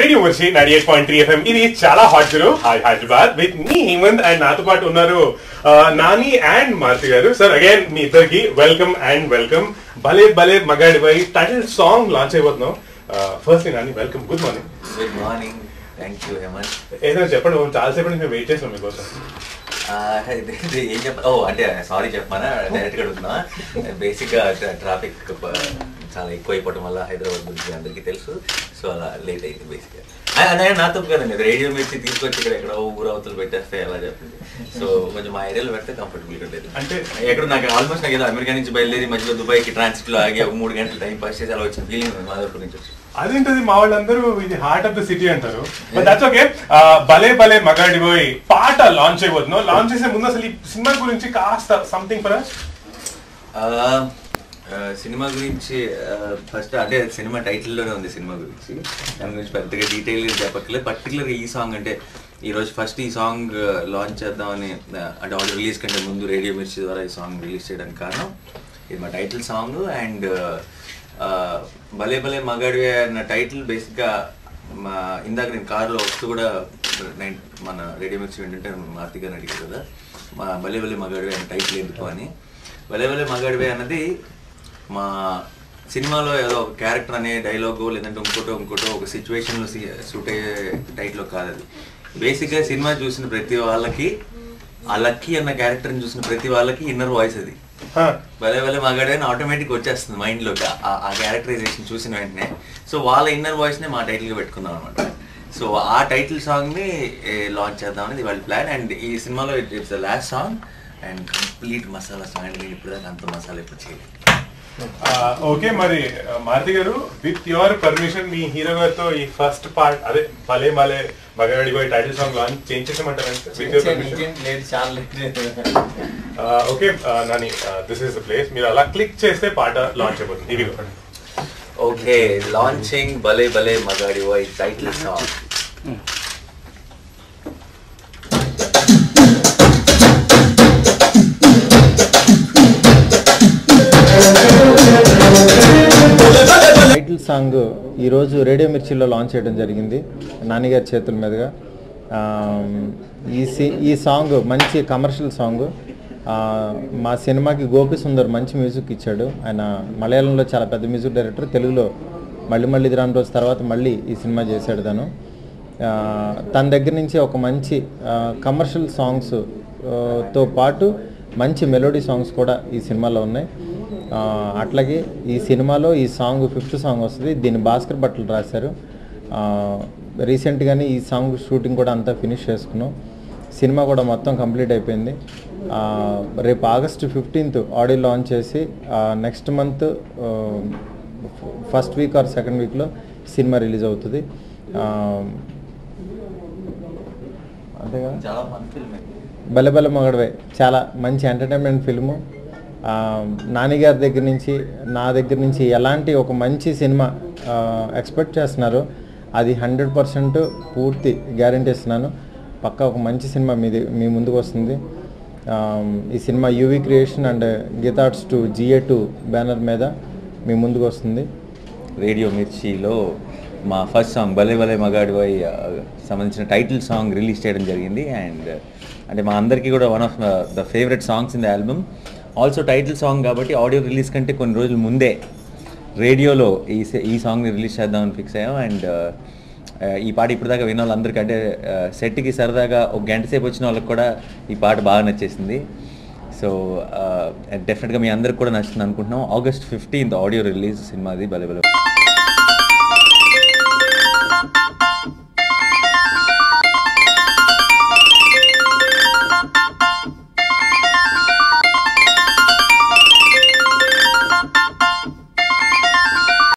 Radio వచ్చి nine eight point three FM ఇది చాలా హాట్ జరు Hyderabad with me Hemanth and నాతో పాటు ఉన్నారు uh, నాని అండ్ మారుతి గారు. సార్ అగైన్ మీ ఇద్దరికి welcome and welcome Bhale Bhale Magadivoy title song launch అయిపోతున్నాం. First Nani welcome good morning good morning thank you Hemanth ఏదైనా చెప్పండి చాలాసేపు వెయిట్ చేస్తాం మీకోసం. ఏం చెప్ప ఓ అంటే సారీ చెప్పమానా డైరెక్ట్గా అడుగుతున్నా బేసిక్గా ట్రాఫిక్ చాలా ఎక్కువ అయిపోవడం వల్ల హైదరాబాద్ గురించి అందరికీ తెలుసు. సో అలా లేట్ అయింది బేసిక్గా అదే నాతో కదండి. రేడియో మిర్చి తీసుకొచ్చి ఇక్కడ ఎక్కడ ఊరు అవతలు పెట్టేస్తే ఎలా చెప్పింది. సో కొంచెం మా ఏరియాలో పెడితే కంఫర్టబుల్గా ఉండేది. అంటే- ఎక్కడ నాకు ఆల్మోస్ట్ నాకు ఏదో అమెరికా నుంచి బయలుదేరి మధ్యలో దుబాయ్కి ట్రాన్సిట్లో ఆగి ఒక మూడు గంటలు టైం పాస్ చేసి అలా వచ్చిన ఫీలింగ్ ఉంది మాధవపూర్ నుంచి అదేంటది? మా వాళ్ళందరూ ఇది హార్ట్ ఆఫ్ ద సిటీ అంటారు. But that's okay Bhale Bhale Magadi పోయి పాట లాంచ్ అయిపోతున్నాం లాంచ్ చేసే ముందు అసలు ఈ సినిమా గురించి కాస్త సంథింగ్ ఫర్ సినిమా గురించి ఫస్ట్ అంటే సినిమా టైటిల్లోనే ఉంది సినిమా గురించి. దాని గురించి పెద్దగా డీటెయిల్ చెప్పట్లేదు పర్టికులర్గా ఈ సాంగ్ అంటే ఈరోజు ఫస్ట్ ఈ సాంగ్ లాంచ్ చేద్దామని అంటే ఆడియో రిలీజ్ కంటే ముందు రేడియో మిర్చి ద్వారా ఈ సాంగ్ రిలీజ్ చేయడానికి కారణం. ఇది మా టైటిల్ సాంగ్ అండ్ భలే భలే మగాడివే అన్న టైటిల్ బేసిక్గా మా ఇందాక నేను కార్లో వస్తూ కూడా నేను మన రేడియో మిర్చి వింటుంటే మార్తి గారిని అడిగారు కదా. మా భలే భలే మగాడివే అన్న టైటిల్ ఎందుకు అని. భలే భలే మగాడివే అన్నది మా సినిమాలో ఏదో ఒక క్యారెక్టర్ అనే డైలాగో లేదంటే ఇంకోటో ఇంకోటో ఒక సిచ్యువేషన్లో సూట్ అయ్యే టైటిల్లో కాదు అది. బేసిక్గా సినిమా చూసిన ప్రతి వాళ్ళకి ఆ లక్కీ అన్న క్యారెక్టర్ని చూసిన ప్రతి వాళ్ళకి ఇన్నర్ వాయిస్ అది. భలే భలే మగాడే ఆటోమేటిక్ వచ్చేస్తుంది మైండ్లోకి. ఆ- ఆ క్యారెక్టరైజేషన్ చూసిన వెంటనే. సో వాళ్ళ ఇన్నర్ వాయిస్నే మా టైటిల్గా పెట్టుకుందాం అనమాట సో ఆ టైటిల్ సాంగ్ని లాంచ్ చేద్దాం అనేది వాళ్ళ ప్లాన్ అండ్ ఈ సినిమాలో it's the last song and complete masala song and నేను ఇప్పుడు అంత మసాలా ఇప్పుడు చేయలేదు. ఓకే మరి Maruthi garu with your permission me hero గారితో ఈ ఫస్ట్ పార్ట్ అదే Bhale Bhale Magadivoy title song launch change చేసేమంటారా? With your permission లేదు చాలా లేదు. Okay Nani this is the place మీరు అలా క్లిక్ చేస్తే పాట లాంచ్ అయిపోతుంది. ఇది okay launching Bhale Bhale Magadivoy title song song ఈరోజు రేడియో మిర్చిలో లాంచ్ చేయడం జరిగింది నాన్నగారి చేతుల మీదుగా. ఈ సి ఈ సాంగ్ మంచి కమర్షియల్ సాంగ్. మా సినిమాకి గోపి సుందర్ మంచి మ్యూజిక్ ఇచ్చాడు. ఆయన మలయాళంలో చాలా పెద్ద మ్యూజిక్ డైరెక్టర్. తెలుగులో మళ్ళీ మళ్ళీ ఇది రాని రోజు తర్వాత మళ్ళీ ఈ సినిమా చేశాడు తను. తన దగ్గర నుంచి ఒక మంచి కమర్షియల్ సాంగ్స్తో పాటు మంచి మెలోడీ సాంగ్స్ కూడా ఈ సినిమాలో ఉన్నాయి. అట్లాగే ఈ సినిమాలో ఈ సాంగ్ ఫిఫ్త్ సాంగ్ వస్తుంది. దీన్ని భాస్కర్ భట్లు రాశారు. రీసెంట్గానే ఈ సాంగ్ షూటింగ్ కూడా అంతా ఫినిష్ చేసుకున్నాం. సినిమా కూడా మొత్తం కంప్లీట్ అయిపోయింది. రేపు ఆగస్టు ఫిఫ్టీన్త్ ఆడియో లాంచ్ చేసి next month first week or second వీక్లో సినిమా రిలీజ్ అవుతుంది. అంతేగా? చాలా ఫన్ ఫిల్మ్. బలె బలె మగడవే. చాలా మంచి ఎంటర్టైన్మెంట్ ఫిల్ము. నానిగారి దగ్గర నుంచి నా దగ్గర నుంచి ఎలాంటి ఒక మంచి సినిమా ఎక్స్పెక్ట్ చేస్తున్నారు అది హండ్రెడ్ పర్సెంట్ పూర్తి గ్యారంటీ ఇస్తున్నాను. పక్కా ఒక మంచి సినిమా మీది మీ ముందుకు వస్తుంది. ఈ cinema UV creation and Geetha Arts to GA two banner మీద మీ ముందుకు వస్తుంది. రేడియో మిర్చిలో మా ఫస్ట్ సాంగ్ భలే భలే మగాడివై ఆ, సంబంధించిన టైటిల్ సాంగ్ రిలీజ్ చేయడం జరిగింది. అండ్ అంటే మా అందరికీ కూడా one of the favourite songs in the album also title song కాబట్టి ఆడియో రిలీజ్ కంటే కొన్ని రోజుల ముందే రేడియోలో ఈ ఈ సాంగ్ని రిలీజ్ చేద్దామని ఫిక్స్ అయ్యాం. అండ్ uh, ఈ పాట ఇప్పుడు దాకా విన్న వాళ్ళందరికీ అంటే uh, సెట్కి సరదాగా ఒక గంట సేపు వచ్చిన వాళ్ళకి కూడా ఈ పాట బాగా నచ్చేసింది. సో డెఫినెట్గా uh, మీ అందరికి కూడా నచ్చింది అనుకుంటున్నాం. ఆగస్ట్ ఫిఫ్టీన్త్ ఆడియో రిలీజ్ సినిమాది భలే